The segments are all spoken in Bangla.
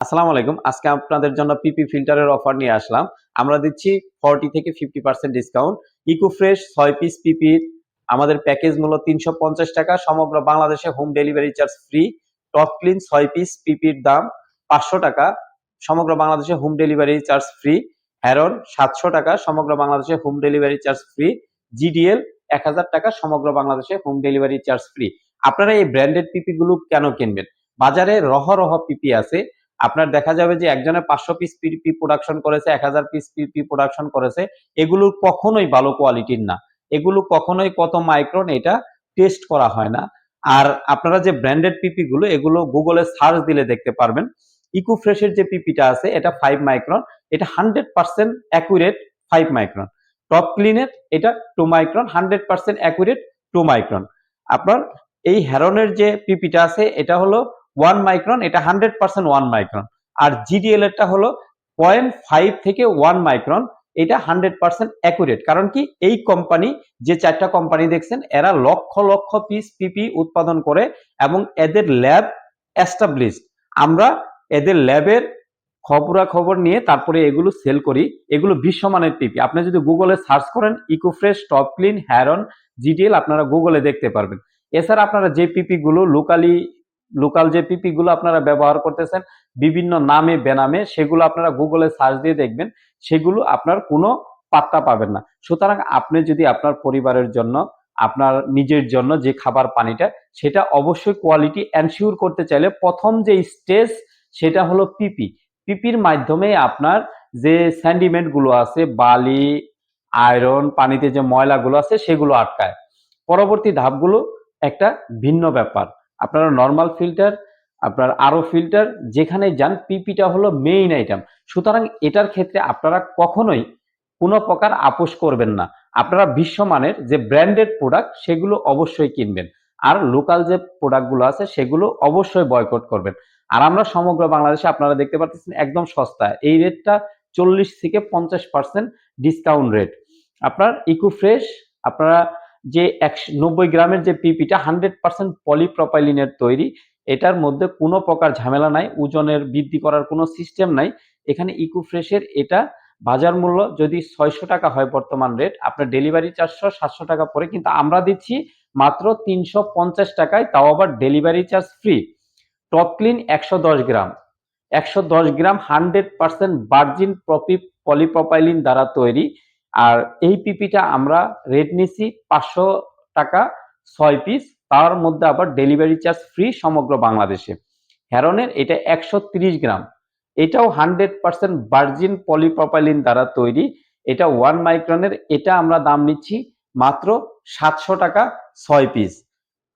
আসসালামু আলাইকুম। আজকে আপনাদের জন্য পিপি ফিল্টারের অফার নিয়ে আসলাম। আমরা দিচ্ছি ফর্টি থেকে fifty percent discount eco fresh ছয় পিস পিপি আমাদের প্যাকেজ মূল্য তিনশো পঞ্চাশ টাকা। সমগ্র বাংলাদেশে home delivery charge free top clean ছয় পিস পিপির দাম পাঁচশো টাকা। সমগ্র বাংলাদেশে হোম ডেলিভারি চার্জ ফ্রি হ্যারন সাতশো টাকা। সমগ্র বাংলাদেশে home delivery charge free G D L এক হাজার টাকা। সমগ্র বাংলাদেশে হোম ডেলিভারি চার্জ ফ্রি আপনারা এই ব্র্যান্ডেড পিপি গুলো কেন কিনবেন? বাজারে রহ রহ পিপি আছে। আপনার দেখা যাবে যে একজনের পাঁচশো পিস পিপি প্রোডাকশন করেছে, এক হাজার পিস পিপি প্রোডাকশন করেছে, এগুলো কখনোই ভালো কোয়ালিটির না। এগুলো কখনোই কত মাইক্রন এটা টেস্ট করা হয় না। আর আপনারা যে ব্র্যান্ডেড পিপি গুলো, এগুলো গুগলে সার্চ দিলে দেখতে পারবেন। ইকো ফ্রেশের যে পিপিটা আছে, এটা ফাইভ মাইক্রন এটা hundred percent accurate five micron top ক্লিনের এটা two micron hundred percent accurate two micron আপনার এই হ্যারনের যে পিপিটা আছে, এটা হলো ওয়ান মাইক্রন এটা হান্ড্রেড পার্সেন্ট ওয়ান মাইক্রন আর জিডিএল এরটা হলো পয়েন্ট ফাইভ থেকে ওয়ান মাইক্রন এটা হান্ড্রেড পার্সেন্ট অ্যাকুরেট কারণ কি? এই কোম্পানি যে চারটা কোম্পানি দেখছেন, এরা লক্ষ লক্ষ পিস পিপি উৎপাদন করে এবং এদের ল্যাব এস্টাবলিশড আমরা এদের ল্যাবের খবরা খবর নিয়ে তারপরে এগুলো সেল করি। এগুলো বিশ্বমানের পিপি আপনি যদি গুগলে সার্চ করেন ইকোফ্রেশ টপ ক্লিন হ্যারন জিডিএল আপনারা গুগলে দেখতে পারবেন। এছাড়া আপনারা যে পিপি গুলো লোকালি লোকাল যে পিপি গুলো আপনারা ব্যবহার করতেছেন, বিভিন্ন নামে, বেনামে, সেগুলো আপনারা গুগলে সার্চ দিয়ে দেখবেন, সেগুলো আপনার কোনো পাত্তা পাবেন না। সুতরাং আপনি যদি আপনার পরিবারের জন্য, আপনার নিজের জন্য যে খাবার পানিটা, সেটা অবশ্যই কোয়ালিটি এনশিওর করতে চাইলে প্রথম যে স্টেজ সেটা হলো পিপি পিপির মাধ্যমে আপনার যে স্যান্ডিমেন্টগুলো আছে, বালি আয়রন পানিতে যে ময়লাগুলো আছে, সেগুলো আটকায়। পরবর্তী ধাপগুলো একটা ভিন্ন ব্যাপার। আপনারা নর্মাল ফিল্টার আপনার আরও ফিল্টার যেখানে যান পিপিটা হলো মেইন আইটেম সুতরাং এটার ক্ষেত্রে আপনারা কখনোই কোনো প্রকার আপোষ করবেন না। আপনারা বিশ্বমানের যে ব্র্যান্ডেড প্রোডাক্ট সেগুলো অবশ্যই কিনবেন। আর লোকাল যে প্রোডাক্টগুলো আছে, সেগুলো অবশ্যই বয়কট করবেন। আর আমরা সমগ্র বাংলাদেশে আপনারা দেখতে পাচ্ছেন একদম সস্তা। এই রেটটা চল্লিশ থেকে পঞ্চাশ পার্সেন্ট ডিসকাউন্ট রেট আপনার ইকো ফ্রেশ আপনারা যে একশো, নব্বই গ্রামের যে পিপিটা হান্ড্রেড পার্সেন্ট পলিপ্রপাইলিনের তৈরি, এটার মধ্যে কোনো প্রকার ঝামেলা নাই, ওজনের বৃদ্ধি করার কোনো সিস্টেম নাই। এখানে ইকো ফ্রেশের এটা বাজার মূল্য যদি ছয়শো টাকা হয় বর্তমান রেট আপনার ডেলিভারি চারশো সাতশো টাকা পরে, কিন্তু আমরা দিচ্ছি মাত্র তিনশো পঞ্চাশ টাকায়, তাও আবার delivery charge free top clean একশো দশ গ্রাম। একশো দশ গ্রাম হান্ড্রেড পার্সেন্ট ভার্জিন প্রপি পলিপ্রপাইলিন দ্বারা তৈরি। আর এই পিপিটা আমরা রেট নিছি পাঁচশো টাকা ছয় পিস তার মধ্যে আবার ডেলিভারি চার্জ ফ্রি সমগ্র বাংলাদেশে। হ্যারনের এটা একশো গ্রাম। এটাও হান্ড্রেড পার্সেন্ট ভার্জিন পলিপ্রপাইলিন দ্বারা তৈরি। এটা ওয়ান মাইক্রনের এটা আমরা দাম নিচ্ছি মাত্র সাতশো টাকা ছয় পিস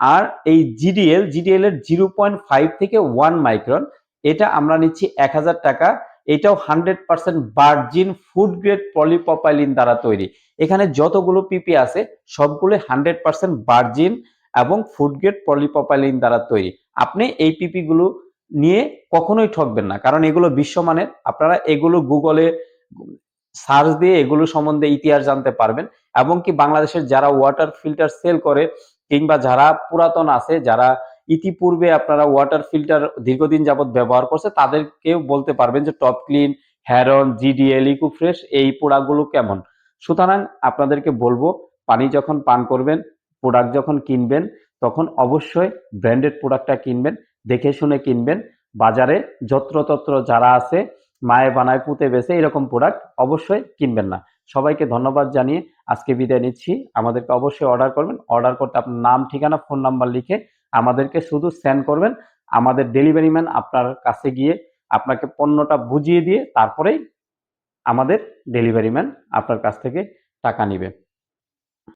আর এই জিডিএল জিডিএল এর জিরো পয়েন্ট ফাইভ থেকে ওয়ান মাইক্রন এটা আমরা নিচ্ছি এক হাজার টাকা এটাও hundred percent virgin food grade polypropylene দ্বারা তৈরি। এখানে যতগুলো পিপি আছে সবগুলো হান্ড্রেড পার্সেন্ট ভার্জিন এবং ফুড গ্রেড পলিপ্রপাইলিন দ্বারা তৈরি। আপনি এই পিপি গুলো নিয়ে কখনোই ঠকবেন না, কারণ এগুলো বিশ্বমানের। আপনারা এগুলো গুগলে সার্চ দিয়ে এগুলো সম্বন্ধে ইতিহাস জানতে পারবেন। এবং কি বাংলাদেশের যারা ওয়াটার ফিল্টার সেল করে, কিংবা যারা পুরাতন আছে, যারা ইতিপূর্বে আপনারা ওয়াটার ফিল্টার দীর্ঘদিন যাবত ব্যবহার করছে, তাদেরকেও বলতে পারবেন যে টপ ক্লিন হ্যারন জিডিএল ইকো ফ্রেশ এই প্রোডাক্টগুলো কেমন? সুতরাং আপনাদেরকে বলব, পানি যখন পান করবেন প্রোডাক্ট যখন কিনবেন, তখন অবশ্যই ব্র্যান্ডেড প্রোডাক্টটা কিনবেন, দেখে শুনে কিনবেন। বাজারে যত্রতত্র যারা আছে, মায়ে বানায় পুঁতে বেছে এরকম প্রোডাক্ট অবশ্যই কিনবেন না। সবাইকে ধন্যবাদ জানিয়ে আজকে বিদায় নিচ্ছি। আমাদেরকে অবশ্যই অর্ডার করবেন। অর্ডার করতে আপনার নাম, ঠিকানা ফোন নাম্বার লিখে আমাদেরকে শুধু সেন্ড করবেন, আমাদের ডেলিভারি ম্যান আপনার কাছে গিয়ে আপনাকে পণ্যটা বুঝিয়ে দিয়ে তারপরেই আমাদের ডেলিভারি ম্যান আপনার কাছ থেকে টাকা নিবে।